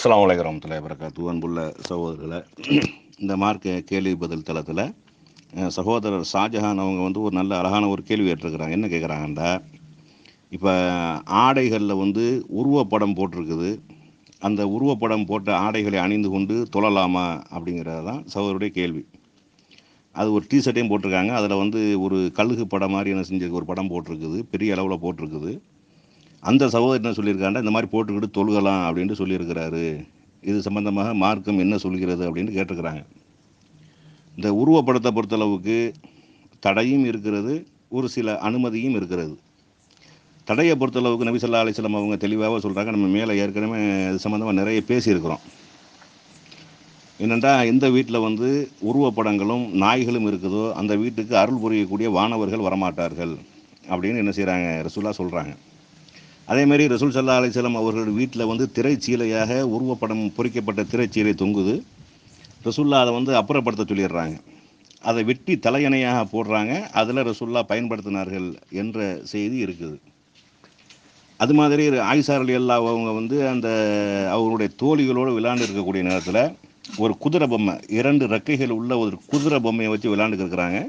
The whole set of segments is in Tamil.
அஸ்லாம் வலைக்கம் வரமத்துல வரகாத்து அன்புள்ள சகோதரர்களை இந்த மார்க்க கேள்வி பதில் தளத்தில் சகோதரர் ஷாஜஹான் அவங்க வந்து ஒரு நல்ல அழகான ஒரு கேள்வி கேட்டிருக்கிறாங்க என்ன கேட்குறாங்கண்டா? இப்போ ஆடைகளில் வந்து உருவப்படம் போட்டிருக்குது. அந்த உருவப்படம் போட்ட ஆடைகளை அணிந்து கொண்டு தொழலாமா அப்படிங்கிறது தான் சகோதருடைய கேள்வி. அது ஒரு டிஷர்ட்டையும் போட்டிருக்காங்க. அதில் வந்து ஒரு கழுகு படம் மாதிரி என்ன செஞ்சிருக்கு ஒரு படம் போட்டிருக்குது. பெரிய அளவில் போட்டிருக்குது. அந்த சகோதரர் என்ன சொல்லியிருக்காண்டா இந்த மாதிரி போட்டுக்கிட்டு தொழுகலாம் அப்படின்ட்டு சொல்லியிருக்கிறாரு. இது சம்பந்தமாக மார்க்கம் என்ன சொல்கிறது அப்படின்னு கேட்டிருக்கிறாங்க. இந்த உருவப்படத்தை பொறுத்தளவுக்கு தடையும் இருக்கிறது ஒரு சில அனுமதியும் இருக்கிறது. தடையை பொறுத்தளவுக்கு நபிசல்லா அலிஸ்லாம் அவங்க தெளிவாக சொல்கிறாங்க நம்ம மேலே ஏற்கனவே இது சம்மந்தமாக நிறைய பேசியிருக்கிறோம். என்னென்னா எந்த வீட்டில் வந்து உருவப்படங்களும் நாய்களும் இருக்குதோ அந்த வீட்டுக்கு அருள் புரியக்கூடிய வானவர்கள் வரமாட்டார்கள் அப்படின்னு என்ன செய்கிறாங்க ரசூலா சொல்கிறாங்க அதேமாரி ரசூல் சல்லா அலிசல்லாம் அவர்கள் வீட்டில் வந்து திரைச்சீலையாக உருவப்படம் பொறிக்கப்பட்ட திரைச்சீலை தொங்குது. ரசூல்லா அதை வந்து அப்புறப்படுத்த சொல்லிடுறாங்க. அதை வெட்டி தலையணையாக போடுறாங்க. அதில் ரசூல்லா பயன்படுத்தினார்கள் என்ற செய்தி இருக்குது. அது மாதிரி ஆயிசார் அலி அல்லா அவங்க வந்து அந்த அவருடைய தோழிகளோடு விளையாண்டு இருக்கக்கூடிய நேரத்தில் ஒரு குதிரை பொம்மை இரண்டு ரெக்கைகள் உள்ள ஒரு குதிரை பொம்மையை வச்சு விளையாண்டு இருக்கிறாங்க.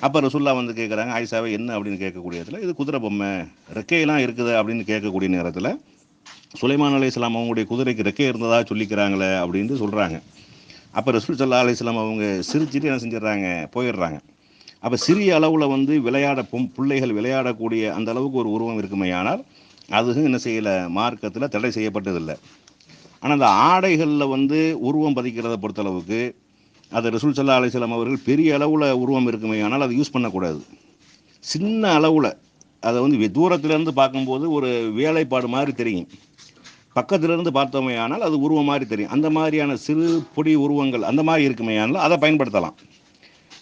அப்போ ரசுல்லா வந்து கேட்குறாங்க ஆயிஷாவை என்ன அப்படின்னு கேட்கக்கூடிய இடத்துல இது குதிரை பொம்மை ரெக்கையெல்லாம் இருக்குது அப்படின்னு கேட்கக்கூடிய நேரத்தில் சுலைமான் அலி இஸ்லாம் அவங்களுடைய குதிரைக்கு ரெக்கை இருந்ததாக சொல்லிக்கிறாங்களே அப்படின்னு சொல்கிறாங்க அப்போ ரசூல் சல்லா அலி இஸ்லாம் அவங்க சிரிச்சிட்டு என்ன செஞ்சிடறாங்க? போயிடுறாங்க. அப்போ சிறிய அளவில் வந்து விளையாட பொம் பிள்ளைகள் விளையாடக்கூடிய அந்த அளவுக்கு ஒரு உருவம் இருக்குமையானால் அதுவும் என்ன செய்யலை மார்க்கத்தில் தடை செய்யப்பட்டதில்லை. ஆனால் அந்த ஆடைகளில் வந்து உருவம் பதிக்கிறத பொறுத்தளவுக்கு அது ரசூல் சல்லா அலிஸ்லாம் அவர்கள் பெரிய அளவில் உருவம் இருக்குமே ஆனால் அதை யூஸ் பண்ணக்கூடாது. சின்ன அளவில் அதை வந்து வெ- பார்க்கும்போது ஒரு வேலைப்பாடு மாதிரி தெரியும். பக்கத்திலிருந்து பார்த்தோமே ஆனால் அது உருவம் மாதிரி தெரியும். அந்த மாதிரியான சிறு பொடி உருவங்கள் அந்த மாதிரி இருக்குமே ஆனால் அதை பயன்படுத்தலாம்.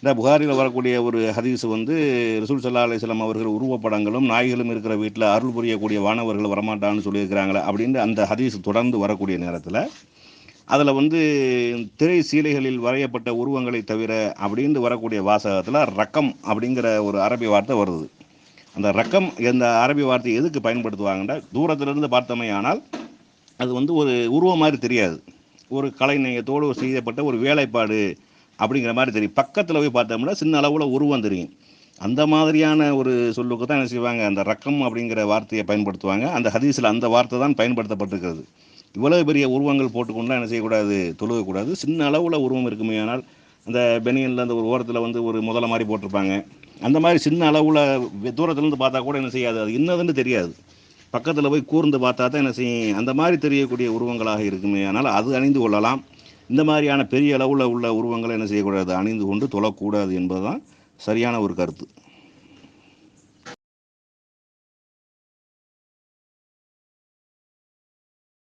இந்த புகாரில் வரக்கூடிய ஒரு ஹதீஸ் வந்து ரசூல் சல்லா அலிஸ்லாம் அவர்கள் உருவப்படங்களும் நாய்களும் இருக்கிற வீட்டில் அருள் புரியக்கூடிய வானவர்கள் வரமாட்டான்னு சொல்லியிருக்கிறாங்களே அப்படின்னு அந்த ஹதீஸ் தொடர்ந்து வரக்கூடிய நேரத்தில் அதில் வந்து திரை சீலைகளில் வரையப்பட்ட உருவங்களை தவிர அப்படின்னு வரக்கூடிய வாசகத்தில் ரக்கம் அப்படிங்கிற ஒரு அரபி வார்த்தை வருது. அந்த ரக்கம் இந்த அரபி வார்த்தை எதுக்கு பயன்படுத்துவாங்கன்னா தூரத்திலிருந்து பார்த்தோமே ஆனால் அது வந்து ஒரு உருவம் மாதிரி தெரியாது. ஒரு கலைநயத்தோடு செய்யப்பட்ட ஒரு வேலைப்பாடு அப்படிங்கிற மாதிரி தெரியும். பக்கத்தில் போய் பார்த்தோம்னா சின்ன அளவில் உருவம் தெரியும். அந்த மாதிரியான ஒரு சொல்லுக்கு தான் என்ன செய்வாங்க? அந்த ரக்கம் அப்படிங்கிற வார்த்தையை பயன்படுத்துவாங்க. அந்த ஹதீஸில் அந்த வார்த்தை தான் பயன்படுத்தப்பட்டிருக்கிறது. இவ்வளவு பெரிய உருவங்கள் போட்டுக்கொண்டால் என்ன செய்யக்கூடாது? தொழுகக்கூடாது. சின்ன அளவில் உருவம் இருக்குமே ஆனால் அந்த பெனியனில் அந்த ஒரு ஓரத்தில் வந்து ஒரு முதல மாதிரி போட்டிருப்பாங்க. அந்த மாதிரி சின்ன அளவில் தூரத்துலேருந்து பார்த்தா கூட என்ன செய்யாது. அது என்னதுன்னு தெரியாது. பக்கத்தில் போய் கூர்ந்து பார்த்தா தான் என்ன செய்யும். அந்த மாதிரி தெரியக்கூடிய உருவங்களாக இருக்குமே ஆனால் அது அணிந்து கொள்ளலாம். இந்த மாதிரியான பெரிய அளவில் உள்ள உருவங்களை என்ன செய்யக்கூடாது? அணிந்து கொண்டு தொழக்கூடாது என்பதுதான் சரியான ஒரு கருத்து.